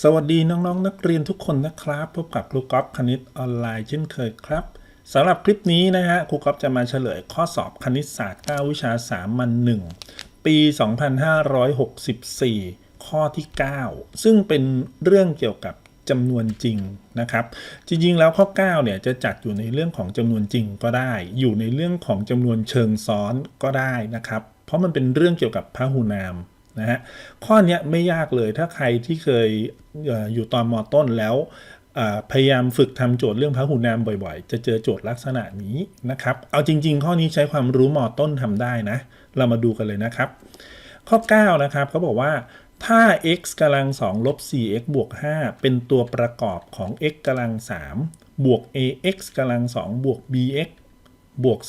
สวัสดีน้องๆนนักเรียนทุกคนนะครับ พบกับครูก๊อฟคณิตออนไลน์เช่นเคยครับสำหรับคลิปนี้นะฮะครูก๊อฟจะมาเฉลยข้อสอบคณิตศาสตร์ 9 วิชาสามัญ1ปี 2564 ข้อที่ 9 ซึ่งเป็นเรื่องเกี่ยวกับจำนวนจริงนะครับ จริงๆ แล้วข้อ 9 เนี่ยจะจัดอยู่ในเรื่องของจำนวนจริงก็ได้ อยู่ในเรื่องของจำนวนเชิงซ้อนก็ได้นะครับ เพราะมันเป็นเรื่องเกี่ยวกับพหูนาม นะฮะข้อนี้ไม่ยากเลยถ้าใครที่เคยอยู่ตอนมต้นแล้วพยายามฝึกทำโจทย์เรื่องพหูนามบ่อยๆ จะเจอโจทย์ลักษณะนี้นะครับ เอาจริง ๆ ข้อนี้ใช้ความรู้มต้นทำได้นะ เรามาดูกันเลยนะครับ ข้อ 9 นะครับเขาบอกว่าถ้า x กำลัง2ลบ 4x บวก 5 เป็นตัวประกอบของ x กำลัง3บวก ax กำลัง2บวก bx บวก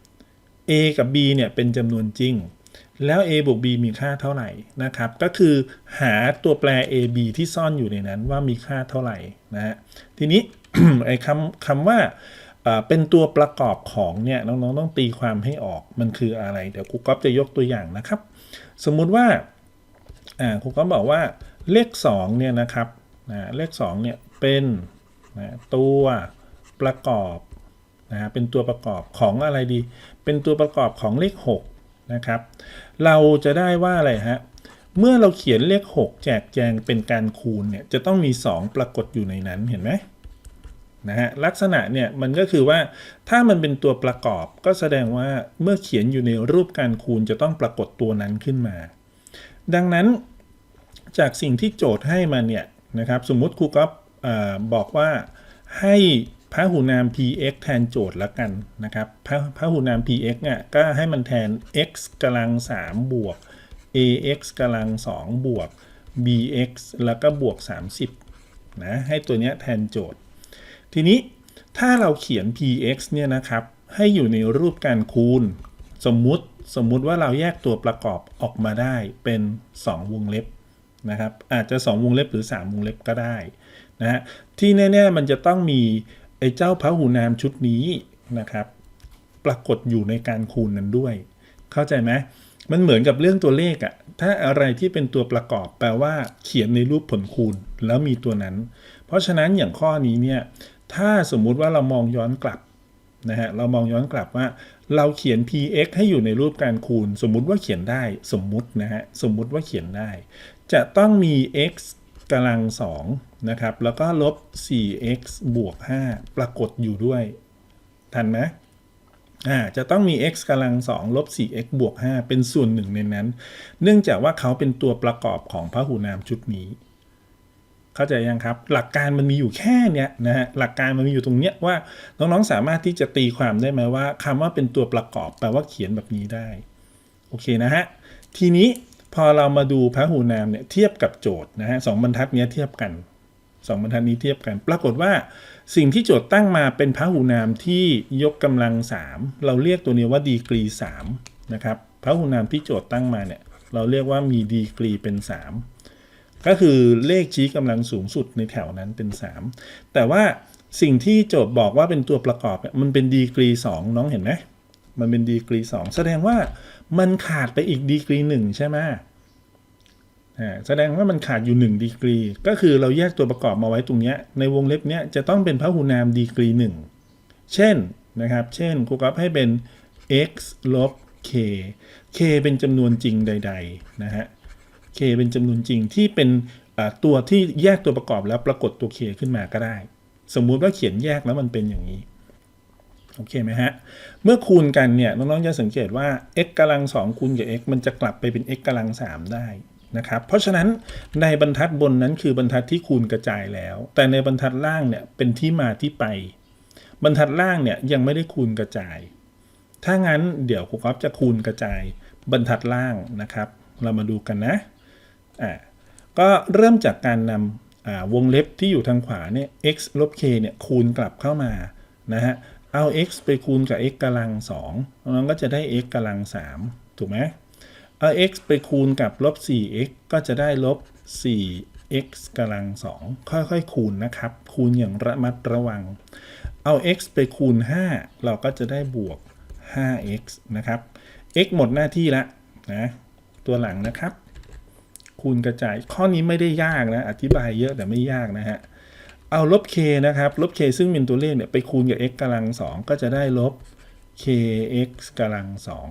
30 a กับ b เนี่ยเป็นจำนวนจริง แล้ว a บวก b มีค่าเท่าไหร่นะครับ ก็คือหาตัวแปร a b ที่ซ่อนอยู่ในนั้นว่ามีค่าเท่าไหร่นะฮะทีนี้ไอ้คำคำว่าเป็นตัวประกอบของเนี่ยน้องๆต้องตีความให้ออกมันคืออะไร เดี๋ยวครูก๊อฟจะยกตัวอย่างนะครับ สมมุติว่าครูก๊อฟบอกว่าเลข2เนี่ยนะครับนะเลข2เนี่ยเป็นนะตัวประกอบนะฮะเป็นตัวประกอบของอะไรดี เป็นตัวประกอบของเลข6 นะครับ เราจะได้ว่าอะไรฮะ เมื่อเราเขียนเลข 6 แจกแจงเป็นการคูณเนี่ยจะต้องมี 2 ปรากฏอยู่ในนั้นเห็นไหมนะฮะลักษณะเนี่ยมันก็คือว่าถ้ามันเป็นตัวประกอบก็แสดงว่าเมื่อเขียนอยู่ในรูปการคูณจะต้องปรากฏตัวนั้นขึ้นมา ดังนั้นจากสิ่งที่โจทย์ให้มาเนี่ยนะครับสมมุติครูก็บอกว่าให้ พระหูนาม px แทนโจทย์ละกันนะครับพระพระหูนาม px เนี่ยก็ให้มันแทน x กำลัง3บวก ax กำลัง2บวก bx แล้วก็บวก 30นะให้ตัวเนี้ยแทนโจทย์ ทีนี้ถ้าเราเขียน px เนี่ยนะครับ ให้อยู่ในรูปการคูณ สมมุติสมมุติว่าเราแยกตัวประกอบออกมาได้เป็น 2 วงเล็บนะครับ อาจจะ 2 วงเล็บหรือ 3 วงเล็บก็ได้นะฮะที่แน่ๆมันจะต้องมี ไอ้เจ้าพหูนามชุดนี้นะครับ ปรากฏอยู่ในการคูณนั้นด้วย เข้าใจไหมมันเหมือนกับเรื่องตัวเลขอะถ้าอะไรที่เป็นตัวประกอบแปลว่าเขียนในรูปผลคูณแล้วมีตัวนั้น เพราะฉะนั้นอย่างข้อนี้เนี่ยถ้าสมมุติว่าเรามองย้อนกลับนะฮะเรามองย้อนกลับว่า เราเขียน px ให้อยู่ในรูปการคูณ สมมุติว่าเขียนได้สมมุตินะฮะสมมุติว่าเขียนได้ จะต้องมี x กำลัง2นะครับ แล้วก็ลบ 4x บวก 5 ปรากฏอยู่ด้วย ทันไหมอ่าจะต้องมี x กำลัง2ลบ 4x บวก 5 เป็นส่วนหนึ่งในนั้น เนื่องจากว่าเขาเป็นตัวประกอบของพหูนามชุดนี้ เข้าใจยังครับ หลักการมันมีอยู่แค่เนี้ยนะฮะ หลักการมันมีอยู่ตรงเนี้ยว่า น้องๆ สามารถที่จะตีความได้ไหมว่าคำว่าเป็นตัวประกอบแปลว่าเขียนแบบนี้ได้ โอเคนะฮะ ทีนี้ พอเรามาดูพระหูนามเนี่ยเทียบกับโจทย์นะฮะสองบรรทัดนี้เทียบกันสองบรรทัดนี้เทียบกัน ปรากฏว่าสิ่งที่โจทย์ตั้งมาเป็นพระหูนามที่ยกกำลัง 3 เราเรียกตัวนี้ว่าดีกรี3นะครับพระหูนามที่โจทย์ตั้งมาเนี่ยเราเรียกว่ามีดีกรีเป็น 3 ก็คือเลขชี้กำลังสูงสุดในแถวนั้นเป็น 3 แต่ว่าสิ่งที่โจทย์บอกว่าเป็นตัวประกอบมันเป็นดีกรี 2 น้องเห็นไหม มันเป็นดีกรี 2 แสดงว่ามันขาดไปอีกดีกรี1ใช่ไหมแสดงว่ามันขาดอยู่1ดีกรี ก็คือเราแยกตัวประกอบมาไว้ตรงนี้ในวงเล็บเนี้ยจะต้องเป็นพหูนามดีกรี 1 เช่นนะครับ เช่นครูกับให้เป็น x ลบ k k เป็นจำนวนจริงใด ๆ นะฮะ k เป็นจำนวนจริงที่เป็นตัวที่แยกตัวประกอบแล้วปรากฏตัว k ขึ้นมาก็ได้ สมมุติว่าเขียนแยกแล้วมันเป็นอย่างนี้ โอเคไหมฮะ เมื่อคูณกันเนี่ยน้องๆจะสังเกตว่า x กำลัง2คูณกับ x มันจะกลับไปเป็น x กำลัง3ได้นะครับ เพราะฉะนั้นในบรรทัดบนนั้นคือบรรทัดที่คูณกระจายแล้ว แต่ในบรรทัดล่างเนี่ยเป็นที่มาที่ไป บรรทัดล่างเนี่ยยังไม่ได้คูณกระจาย ถ้างั้นเดี๋ยวครูก๊อฟจะคูณกระจาย บรรทัดล่างนะครับ เรามาดูกันนะ อ่า ก็เริ่มจากการนำวงเล็บที่อยู่ทางขวาเนี่ย x ลบ k เนี่ยคูณกลับเข้ามานะฮะ เอา x ไปคูณกับ x กำลัง2น้องก็จะได้ x กำลัง3ถูกไหมเอา x ไปคูณกับลบ 4x ก็จะได้ลบ 4x กำลัง2ค่อยๆ คูณนะครับ คูณอย่างระมัดระวัง เอา x ไปคูณ 5 เราก็จะได้บวก 5x นะครับ x หมดหน้าที่ละนะตัวหลังนะครับ คูณกระจายข้อนี้ไม่ได้ยากนะ อธิบายเยอะแต่ไม่ยากนะฮะ เอาลบ k นะครับลบ k ซึ่งเป็นตัวเลขเนี่ยไปคูณกับ x กำลังสองก็จะได้ลบ kx กำลังสอง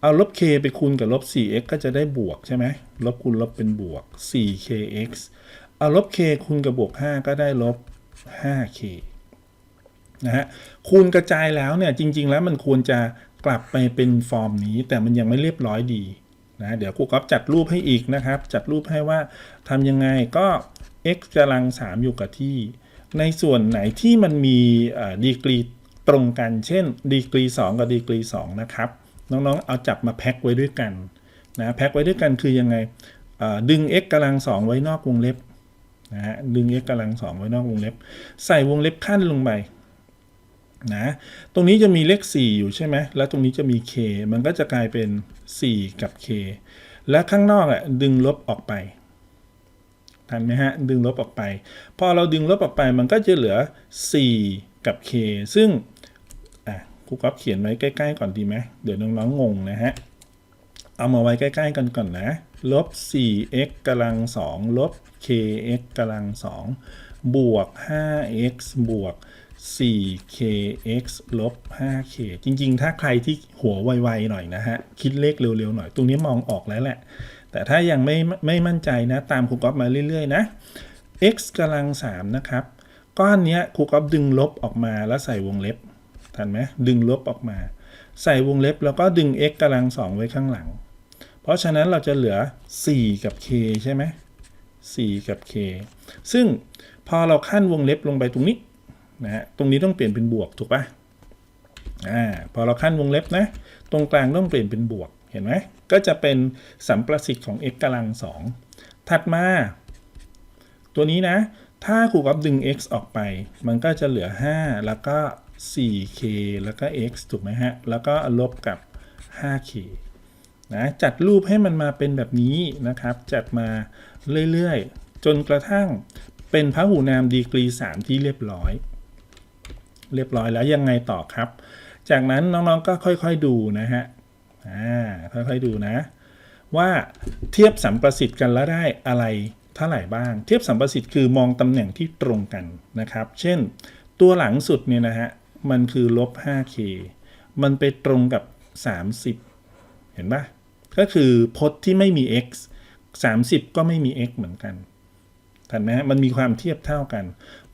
เอาลบ k ไปคูณกับลบ 4x ก็จะได้บวกใช่ไหมลบคูณลบเป็นบวก 4kx เอาลบ k คูณกับบวก 5 ก็ได้ลบ 5k นะฮะคูณกระจายแล้วเนี่ยจริง ๆ แล้วมันควรจะกลับไปเป็นฟอร์มนี้ แต่มันยังไม่เรียบร้อยดี นะเดี๋ยวครูก๊อฟจัดรูปให้อีกนะครับ จัดรูปให้ว่าทำยังไงก็ x กำลัง3อยู่กับที่ ในส่วนไหนที่มันมีดีกรีตรงกัน เช่นดีกรี 2 กับดีกรี 2 นะครับ น้องๆ เอาจับมาแพ็คไว้ด้วยกันนะแพ็คไว้ด้วยกันคือยังไงดึง x กำลัง2ไว้นอกวงเล็บนะฮะดึง x กำลัง2ไว้นอกวงเล็บ ใส่วงเล็บขั้นลงไปนะตรงนี้จะมีเลข 4 อยู่ใช่ไหมแล้วตรงนี้จะมี k มันก็จะกลายเป็น 4 กับ k และข้างนอกอะดึงลบออกไปทันไหมฮะ ดึงลบออกไป พอเราดึงลบออกไปมันก็จะเหลือ 4 กับ k ซึ่งอะครูก๊อฟเขียนไว้ใกล้ๆก่อนดีไหมเดี๋ยวน้องๆงงนะฮะ เอามาไว้ใกล้ๆกันก่อนนะ ลบ 4x กำลัง 2 ลบ kx กำลัง 2 บวก 5x บวก 4kx ลบ 5k จริง ๆ ถ้าใครที่หัวไวๆหน่อยนะฮะ คิดเลขเร็วๆหน่อย ตรงนี้มองออกแล้วแหละ แต่ถ้ายังไม่ไม่มั่นใจนะ ตามครูก๊อฟมาเรื่อยๆ นะ x กำลัง 3 นะครับ ก้อนนี้ครูก๊อฟดึงลบออกมาแล้วใส่วงเล็บ ทันไหมดึงลบออกมา ใส่วงเล็บแล้วก็ดึง x กำลัง 2 ไว้ข้างหลัง เพราะฉะนั้นเราจะเหลือ 4 กับ k ใช่ไหม4กับ k ซึ่งพอเราขั้นวงเล็บลงไปตรงนี้ นะฮะตรงนี้ต้องเปลี่ยนเป็นบวกถูกปะอ่าพอเราขั้นวงเล็บนะ ตรงกลางต้องเปลี่ยนเป็นบวกเห็นไหมก็จะเป็นสัมประสิทธิ์ของ x กำลัง2ถัดมา ตัวนี้นะ ถ้าครูกับดึง x ออกไป มันก็จะเหลือ 5 แล้วก็ 4k แล้วก็ x ถูกไหมฮะ แล้วก็ลบกับ 5k นะจัดรูปให้มันมาเป็นแบบนี้นะครับ จัดมาเรื่อยๆ จนกระทั่งเป็นพหูนามดีกรี 3 ที่เรียบร้อย เรียบร้อยแล้วยังไงต่อครับ จากนั้นน้องๆก็ค่อยๆดูนะฮะอ่าค่อยๆดูนะ ว่าเทียบสัมประสิทธิ์กันแล้วได้อะไรเท่าไหร่บ้าง เทียบสัมประสิทธิ์คือมองตำแหน่งที่ตรงกันนะครับ เช่น ตัวหลังสุดเนี่ยนะฮะมันคือลบ 5k มันไปตรงกับ 30 เห็นปะก็คือพจน์ที่ไม่มี x 30 ก็ไม่มี x เหมือนกัน ทันไหมฮะมันมีความเทียบเท่ากัน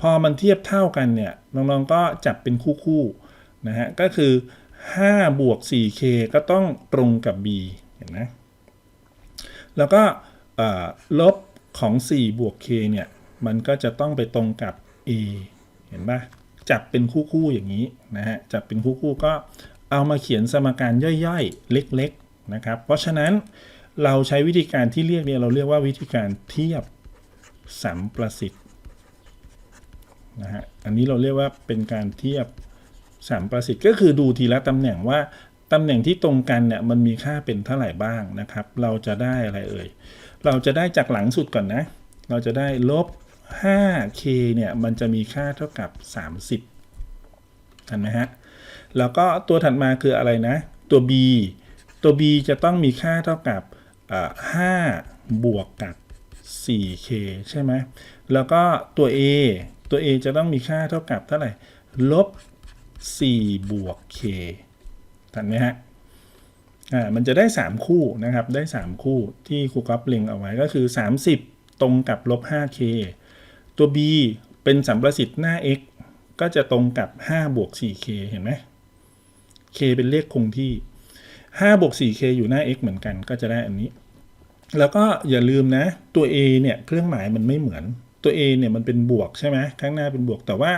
พอมันเทียบเท่ากันเนี่ยน้องๆก็จับเป็นคู่ๆนะฮะก็คือ5บวก 4k ก็ต้องตรงกับ b เห็นไหมแล้วก็ลบของ 4 บวก k เนี่ย มันก็จะต้องไปตรงกับ a เห็นปะจับเป็นคู่ๆอย่างนี้นะฮะ จับเป็นคู่ๆก็เอามาเขียนสมการย่อยๆ เล็กๆนะครับ เพราะฉะนั้นเราใช้วิธีการที่เรียกเนี่ยเราเรียกว่าวิธีการเทียบ สัมประสิทธิ์นะฮะอันนี้เราเรียกว่าเป็นการเทียบสัมประสิทธิ์ก็คือดูทีละตำแหน่งว่าตำแหน่งที่ตรงกันเนี่ยมันมีค่าเป็นเท่าไหร่บ้างนะครับ เราจะได้อะไรเอ่ยเราจะได้จากหลังสุดก่อนนะ เราจะได้ลบ 5k เนี่ยมันจะมีค่าเท่ากับ 30ทันไหมฮะแล้วก็ตัวถัดมาคืออะไรนะ ตัว b ตัว b จะต้องมีค่าเท่ากับ 5 บวกกับ 4k ใช่ไหมแล้วก็ตัว a ตัว a จะต้องมีค่าเท่ากับเท่าไหร่ลบ 4 บวก k ทันไหมฮะอ่ามันจะได้ 3 คู่นะครับ ได้ 3 คู่ที่ครูก๊อฟเล็งเอาไว้ก็คือ 30 ตรงกับลบ 5k ตัว b เป็นสัมประสิทธิ์หน้า x ก็จะตรงกับ 5 บวก 4k เห็นไหม k เป็นเลขคงที่ 5 บวก 4k อยู่หน้า x เหมือนกันก็จะได้อันนี้ แล้วก็อย่าลืมนะ ตัว a เนี่ยเครื่องหมายมันไม่เหมือนตัว a เนี่ยมันเป็นบวกใช่ไหมข้างหน้าเป็นบวก แต่ว่า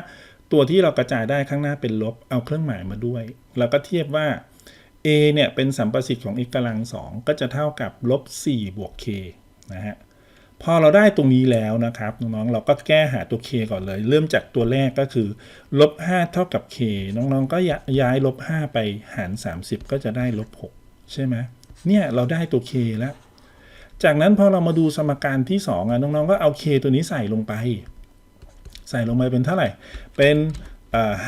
ตัวที่เรากระจายได้ข้างหน้าเป็นลบเอาเครื่องหมายมาด้วย แล้วก็เทียบว่า a เนี่ยเป็นสัมประสิทธิ์ของ x กำลัง2ก็จะเท่ากับลบ4บวก k นะฮะพอเราได้ตรงนี้แล้วนะครับน้องๆเราก็แก้หาตัว k ก่อนเลย เริ่มจากตัวแรกก็คือลบ5เท่ากับ k น้องๆก็ย้ายลบ5ไปหาร 30 ก็จะได้ลบ6ใช่ไหมเนี่ยเราได้ตัว k แล้ว จากนั้นพอเรามาดูสมการที่2อะน้องๆก็เอา k ตัวนี้ใส่ลงไป ใส่ลงไปเป็นเท่าไหร่ เป็น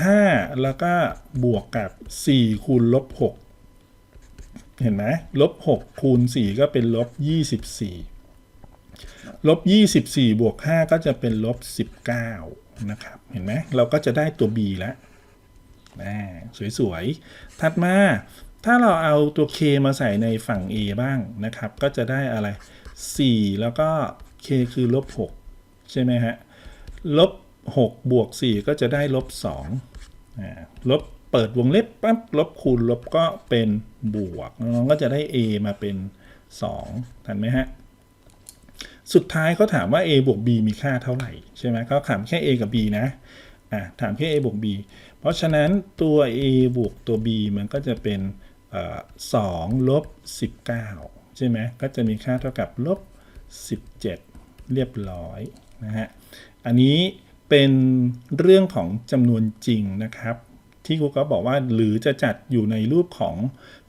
ห้าแล้วก็บวกกับ 4 คูณลบ 6 เห็นไหมลบ 6 คูณ 4 ก็เป็นลบ 24 ลบ 24 บวก 5 ก็จะเป็นลบ 19 นะครับ เห็นไหมเราก็จะได้ตัว b แล้วอ่าสวยๆ ถัดมา ถ้าเราเอาตัว k มาใส่ในฝั่ง a บ้างนะครับ ก็จะได้อะไร 4 แล้วก็ k คือลบ 6 ใช่ไหมฮะ ลบ 6 บวก 4 ก็จะได้ลบ2ลบเปิดวงเล็บปั๊บลบคูณลบก็เป็นบวก น้องก็จะได้ a มาเป็น 2 ทันไหมฮะ สุดท้ายเขาถามว่า a บวก b มีค่าเท่าไหร่ ใช่ไหมเขาถามแค่ a กับ b นะอะถามแค่ a บวก b เพราะฉะนั้นตัว a บวกตัว b มันก็จะเป็น สองลบสิบเก้าใช่ไหมก็จะมีค่าเท่ากับลบสิบเจ็ดเรียบร้อยนะฮะอันนี้เป็นเรื่องของจำนวนจริงนะครับ ที่ครูก็บอกว่าหรือจะจัดอยู่ในรูปของ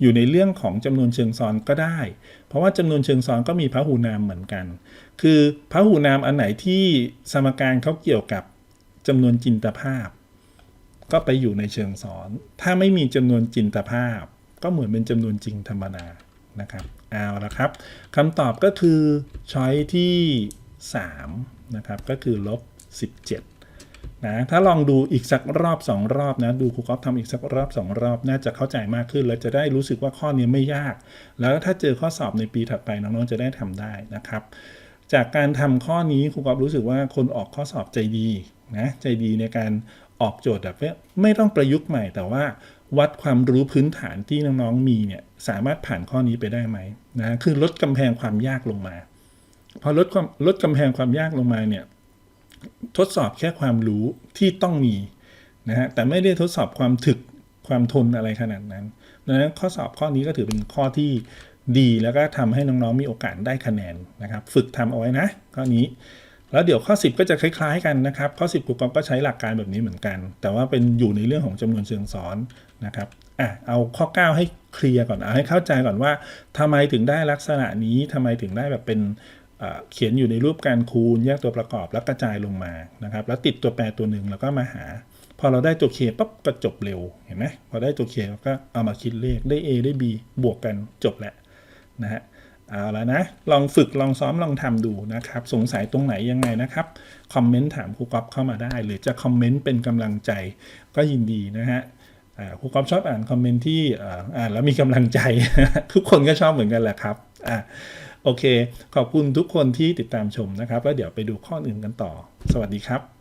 อยู่ในเรื่องของจำนวนเชิงซ้อนก็ได้ เพราะว่าจำนวนเชิงซ้อนก็มีพหูนามเหมือนกัน คือพหูนามอันไหนที่สมการเขาเกี่ยวกับจำนวนจินตภาพ ก็ไปอยู่ในเชิงซ้อน ถ้าไม่มีจำนวนจินตภาพ ก็เหมือนเป็นจำนวนจริงธรรมดานะครับเอาละครับคำตอบก็คือช้อยที่3นะครับก็คือลบ17นะถ้าลองดูอีกสักรอบ 2 รอบนะดูครูก๊อฟทำอีกสักรอบ 2 รอบ น่าจะเข้าใจมากขึ้น แล้วจะได้รู้สึกว่าข้อนี้ไม่ยาก แล้วถ้าเจอข้อสอบในปีถัดไปน้องๆจะได้ทำได้นะครับ จากการทำข้อนี้ครูก๊อฟรู้สึกว่าคนออกข้อสอบใจดีนะใจดีในการออกโจทย์แบบไม่ต้องประยุกต์ใหม่แต่ว่า วัดความรู้พื้นฐานที่น้องๆมีเนี่ยสามารถผ่านข้อนี้ไปได้ไหมนะคือลดกำแพงความยากลงมา พอลดความลดกำแพงความยากลงมาเนี่ยทดสอบแค่ความรู้ที่ต้องมีนะฮะแต่ไม่ได้ทดสอบความถึกความทนอะไรขนาดนั้นดังนั้นข้อสอบข้อนี้ก็ถือเป็นข้อที่ดีแล้วก็ทำให้น้องๆมีโอกาสได้คะแนนนะครับ ฝึกทำเอาไว้นะข้อนี้ แล้วเดี๋ยวข้อ 10 ก็จะคล้ายๆกันนะครับ ข้อ 10ครูกอฟก็ใช้หลักการแบบนี้เหมือนกัน แต่ว่าเป็นอยู่ในเรื่องของจำนวนเชิงซ้อนนะครับอะเอาข้อ 9 ให้เคลียร์ก่อนเอาให้เข้าใจก่อนว่าทำไมถึงได้ลักษณะนี้ทำไมถึงได้แบบเป็นเขียนอยู่ในรูปการคูณ แยกตัวประกอบแล้วกระจายลงมานะครับ แล้วติดตัวแปรตัวหนึ่งแล้วก็มาหา พอเราได้ตัว k ปั๊บก็จบเร็วเห็นไหมพอได้ตัวเราก็เอามาคิดเลขได้ a ได้ b บวกกันจบแหละนะฮะ เอาแล้วนะ ลองฝึกลองซ้อมลองทำดูนะครับ สงสัยตรงไหนยังไงนะครับ คอมเมนต์ถามครูก๊อฟเข้ามาได้ หรือจะคอมเมนต์เป็นกำลังใจก็ยินดีนะฮะครูก๊อฟชอบอ่านคอมเมนต์ที่อ่าอ่านแล้วมีกำลังใจ ทุกคนก็ชอบเหมือนกันแหละครับอ่าโอเค ขอบคุณทุกคนที่ติดตามชมนะครับ แล้วเดี๋ยวไปดูข้ออื่นกันต่อ สวัสดีครับ